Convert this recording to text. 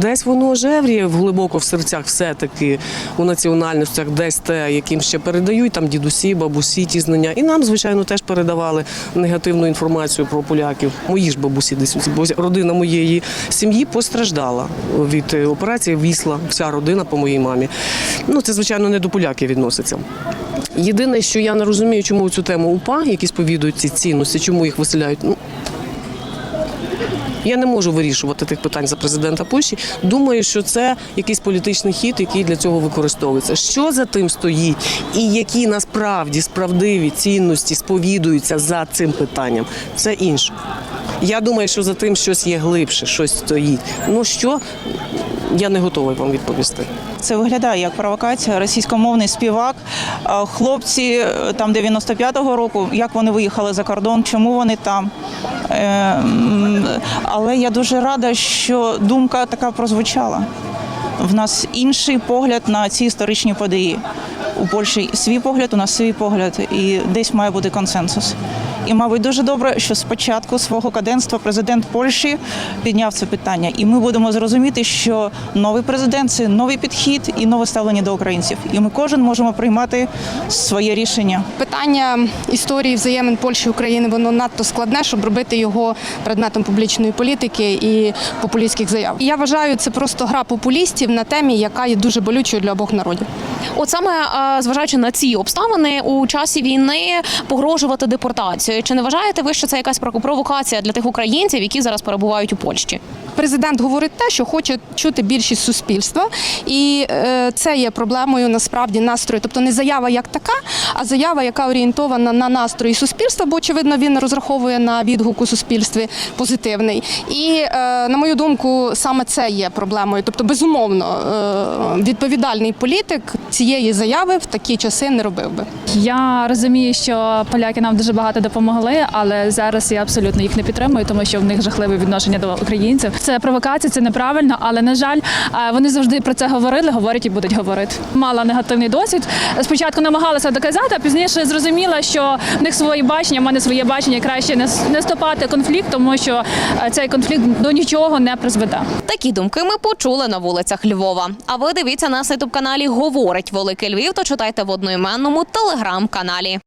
Десь воно жевріє глибоко в серцях, все-таки у національностях, десь те, яким ще передають там дідусі, бабусі, ті знання. І нам, звичайно, теж передавали негативну інформацію про поляків. Мої ж бабусі десь бо родина моєї сім'ї постраждала від е, операції Вісла, вся родина по моїй мамі. Ну це звичайно не до поляків відноситься. Єдине, що я не розумію, чому цю тему УПА, які сповідують ці цінності, чому їх виселяють. Ну, я не можу вирішувати тих питань за президента Польщі. Думаю, що це якийсь політичний хід, який для цього використовується. Що за тим стоїть, і які насправді справдиві цінності сповідуються за цим питанням, це інше. Я думаю, що за тим щось є глибше, щось стоїть. Ну що я не готова вам відповісти. Це виглядає як провокація. Російськомовний співак. Хлопці е, там 95-го року, як вони виїхали за кордон, чому вони там. Але я дуже рада, що думка така прозвучала. В нас інший погляд на ці історичні події. У Польщі свій погляд, у нас свій погляд, і десь має бути консенсус. І, мабуть, дуже добре, що спочатку свого каденства президент Польщі підняв це питання, і ми будемо зрозуміти, що новий президент це новий підхід і нове ставлення до українців. І ми кожен можемо приймати своє рішення. Питання історії взаємин Польщі і України воно надто складне, щоб робити його предметом публічної політики і популістських заяв. Я вважаю, це просто гра популістів на темі, яка є дуже болючою для обох народів. От саме е, зважаючи на ці обставини у часі війни погрожувати депортацією. Чи не вважаєте ви, що це якась прово- провокація для тих українців, які зараз перебувають у Польщі? Президент говорить те, що хоче чути більшість суспільства, і е, це є проблемою насправді настрою. Тобто не заява як така, а заява, яка орієнтована на настрої суспільства, бо очевидно він розраховує на відгук у суспільстві позитивний. І е, на мою думку, саме це є проблемою. Тобто, безумовно, е, відповідальний політик цієї заяви в такі часи не робив би. Я розумію, що поляки нам дуже багато допомогли, але зараз я абсолютно їх не підтримую, тому що в них жахливе відношення до українців. Це провокація, це неправильно, але на жаль, вони завжди про це говорили, говорять і будуть говорити. Мала негативний досвід. Спочатку намагалася доказати, а пізніше зрозуміла, що в них свої бачення, в мене своє бачення. Краще не стопати конфлікт, тому що е, цей конфлікт до нічого не призведе. Такі думки ми почули на вулицях Львова. А ви дивіться нас на ютуб каналі Говорить Великий Львів. То читайте в одноіменному телеграм-каналі.